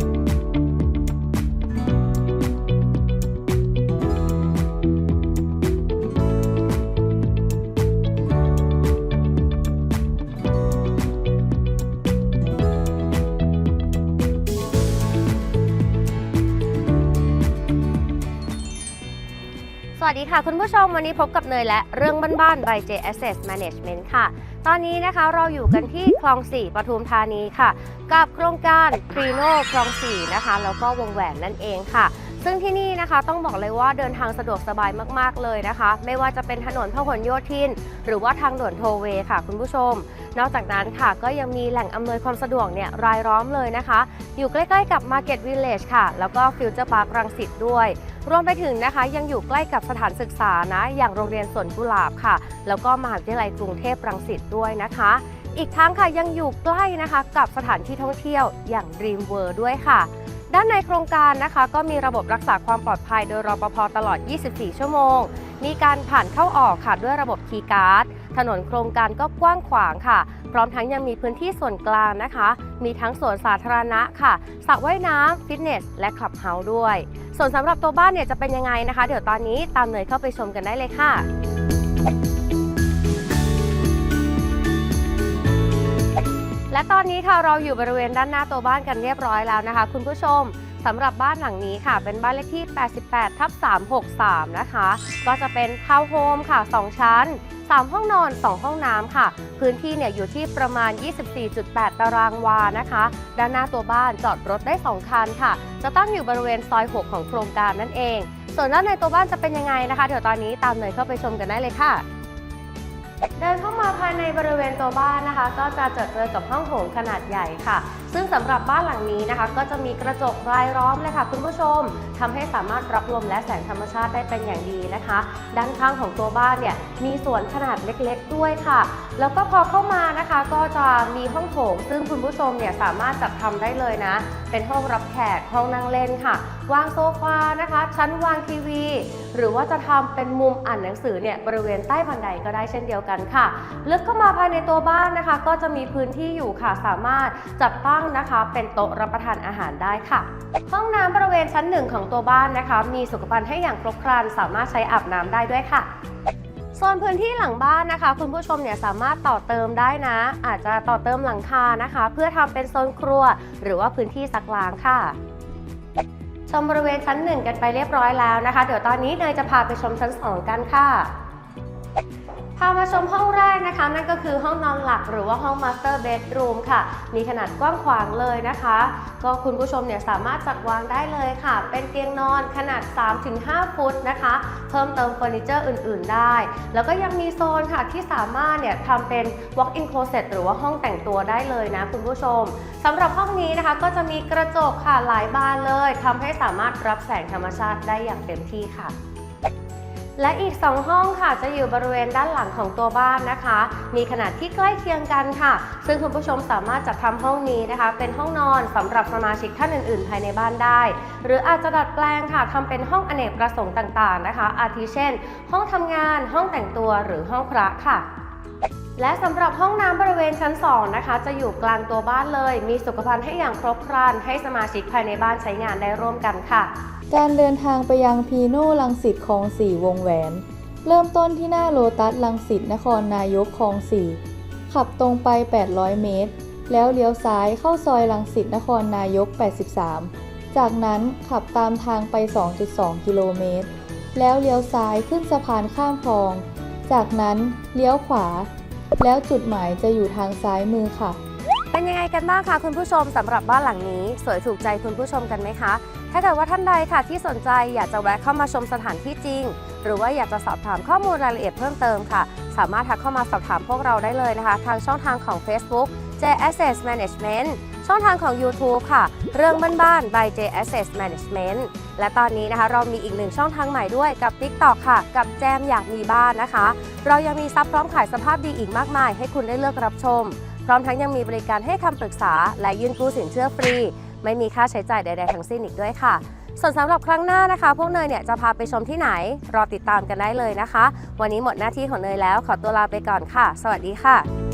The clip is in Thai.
ส วัสดีค่ะคุณผู้ชมวันนี้พบกับเนยและเรื่องบ้านๆ by J Asset Management ค่ะ ตอนนี้นะคะเราอยู่กันที่คลอง 4 ปทุมธานีค่ะ กับโครงการครีโนคลอง 4 นะคะ แล้วก็วงแหวนนั่นเองค่ะ ซึ่งที่นี่นะคะต้องบอกเลยว่าเดินทางสะดวกสบายมากๆเลยนะคะ ไม่ว่าจะเป็นถนนพหลโยธิน หรือว่าทางด่วนโทเวค่ะ คุณผู้ชม นอกจากนั้นค่ะก็ยังมีแหล่งอำนวยความสะดวกเนี่ยรายล้อมเลยนะคะ อยู่ใกล้ๆกับ Market Village ค่ะ แล้วก็ Future Park รังสิตด้วย รวมไปถึงนะคะยังอยู่ใกล้กับสถานศึกษานะ อย่างโรงเรียนสวนกุหลาบค่ะ แล้วก็มหาวิทยาลัยกรุงเทพรังสิตด้วยนะคะ อีกทั้งค่ะยังอยู่ใกล้นะคะกับสถานที่ท่องเที่ยวอย่าง Dream World ด้วยค่ะด้านในโครงการนะคะก็มีระบบรักษาความปลอดภัยโดยรปภตลอด 24 ชั่วโมง มีการผ่านเข้าออกค่ะด้วยระบบคีย์การ์ด ถนนโครงการก็กว้างขวางค่ะ พร้อมทั้งยังมีพื้นที่ส่วนกลางนะคะ มีทั้งสวนสาธารณะค่ะสระว่ายน้ำฟิตเนส และคลับเฮาส์ด้วย ส่วนสำหรับตัวบ้านเนี่ยจะเป็นยังไงนะคะ เดี๋ยวตอนนี้ตามเนยเข้าไปชมกันได้เลยค่ะและตอนนี้ค่ะเราอยู่บริเวณด้านหน้าตัวบ้านกันเรียบร้อยแล้วนะคะ คุณผู้ชม สำหรับบ้านหลังนี้ค่ะ เป็นบ้านเลขที่ 88 ทับ 363 นะคะ ก็จะเป็นทาวน์โฮมค่ะ 2 ชั้น 3 ห้องนอน 2 ห้องน้ำค่ะ พื้นที่เนี่ยอยู่ที่ประมาณ 24.8 ตารางวานะคะ ด้านหน้าตัวบ้านจอดรถได้ 2 คันค่ะ จะตั้งอยู่บริเวณซอย 6 ของโครงการนั่นเอง ส่วนด้านในตัวบ้านจะเป็นยังไงนะคะ เดี๋ยวตอนนี้ตามเนยเข้าไปชมกันได้เลยค่ะ เดินเข้ามาภายในบริเวณตัวบ้านนะคะ ก็จะเจอเจอกับห้องโถงขนาดใหญ่ค่ะ ซึ่งสำหรับบ้านหลังนี้นะคะ ก็จะมีกระจกรายล้อมเลยค่ะ คุณผู้ชมทำให้สามารถรับลมและแสงธรรมชาติได้เป็นอย่างดีนะคะ ด้านข้างของตัวบ้านเนี่ยมีสวนขนาดเล็กๆ ด้วยค่ะ แล้วก็พอเข้ามานะคะก็จะมีห้องโถง ซึ่งคุณผู้ชมเนี่ยสามารถจัดทำได้เลยนะ เป็นห้องรับแขกห้องนั่งเล่นค่ะวางโซฟานะคะ ชั้นวางทีวี หรือว่าจะทำเป็นมุมอ่านหนังสือเนี่ยบริเวณใต้บันไดก็ได้เช่นเดียวกันค่ะ ลึกเข้ามาภายในตัวบ้านนะคะ ก็จะมีพื้นที่อยู่ค่ะ สามารถจัดตั้งนะคะเป็นโต๊ะรับประทานอาหารได้ค่ะ ห้องน้ำบริเวณชั้นหนึ่งของตัวบ้านนะคะ มีสุขภัณฑ์ให้อย่างครบครันสามารถใช้อาบน้ำได้ด้วยค่ะโซนพื้นที่หลังบ้านนะคะ คุณผู้ชมเนี่ยสามารถต่อเติมได้นะ อาจจะต่อเติมหลังคานะคะ เพื่อทำเป็นโซนครัว หรือว่าพื้นที่ซักล้างค่ะ ชมบริเวณชั้นหนึ่งกันไปเรียบร้อยแล้วนะคะ เดี๋ยวตอนนี้เนยจะพาไปชมชั้นสองกันค่ะ พามาชมห้องแรกนะคะ นั่นก็คือห้องนอนหลักหรือว่าห้อง Master Bedroom ค่ะ มีขนาดกว้างขวางเลยนะคะ ก็คุณผู้ชมเนี่ยสามารถจัดวางได้เลยค่ะ เป็นเตียงนอนขนาด 3-5 ฟุตนะคะ เพิ่มเติมเฟอร์นิเจอร์อื่น ๆ ได้ แล้วก็ยังมีโซนค่ะที่สามารถเนี่ยทำเป็น walk-in closet หรือว่าห้องแต่งตัวได้เลยนะคุณผู้ชมสำหรับห้องนี้นะคะ ก็จะมีกระจกค่ะหลายบานเลยทำให้สามารถรับแสงธรรมชาติได้อย่างเต็มที่ค่ะ และอีก 2 ห้องค่ะจะอยู่บริเวณด้านหลังของตัวบ้านนะคะ มีขนาดที่ใกล้เคียงกันค่ะ ซึ่งคุณผู้ชมสามารถจัดทำห้องนี้นะคะ เป็นห้องนอนสำหรับสมาชิกท่านอื่น ๆ ภายในบ้านได้ หรืออาจจะดัดแปลงค่ะทำเป็นห้องอเนกประสงค์ต่าง ๆ นะคะ อาทิเช่น ห้องทำงาน ห้องแต่งตัวหรือห้องพระค่ะ และสำหรับห้องน้ำบริเวณชั้น 2 นะคะ จะอยู่กลางตัวบ้านเลย มีสุขภัณฑ์ให้อย่างครบครัน ให้สมาชิกภายในบ้านใช้งานได้ร่วมกันค่ะ การเดินทางไปยังพีโน่ลังสิตคลองสี่วงแหวน เริ่มต้นที่หน้าโลตัสลังสิตนครนายกคลองสี่ขับตรงไป 800 เมตร แล้วเลี้ยวซ้ายเข้าซอยลังสิตนครนายก 83 จากนั้นขับตามทางไป 2.2 กิโลเมตร แล้วเลี้ยวซ้ายขึ้นสะพานข้ามคลอง จากนั้นเลี้ยวขวา แล้วจุดหมายจะอยู่ทางซ้ายมือค่ะ เป็นยังไงกันบ้างคะคุณผู้ชมสำหรับบ้านหลังนี้ สวยถูกใจคุณผู้ชมกันไหมคะ ถ้าเกิดว่าท่านใดค่ะที่สนใจอยากจะแวะเข้ามาชมสถานที่จริง หรือว่าอยากจะสอบถามข้อมูลรายละเอียดเพิ่มเติมค่ะ สามารถทักเข้ามาสอบถามพวกเราได้เลยนะคะ ทางช่องทางของ Facebook J Asset Management ช่องทางของ YouTube ค่ะ เรื่องบ้านๆ by J Asset Management และตอนนี้นะคะเรามีอีกหนึ่งช่องทางใหม่ด้วยกับ TikTok ค่ะ กับแจมอยากมีบ้านนะคะ เรายังมีซับพร้อมขายสภาพดีอีกมากมาย ให้คุณได้เลือกรับชม พร้อมทั้งยังมีบริการให้คำปรึกษา และยื่นกู้สินเชื่อฟรี ไม่มีค่าใช้จ่ายใด ๆ ทั้งสิ้นอีกด้วยค่ะส่วนสำหรับครั้งหน้านะคะ พวกเนยเนี่ยจะพาไปชมที่ไหน รอติดตามกันได้เลยนะคะ วันนี้หมดหน้าที่ของเนยแล้ว ขอตัวลาไปก่อนค่ะ สวัสดีค่ะ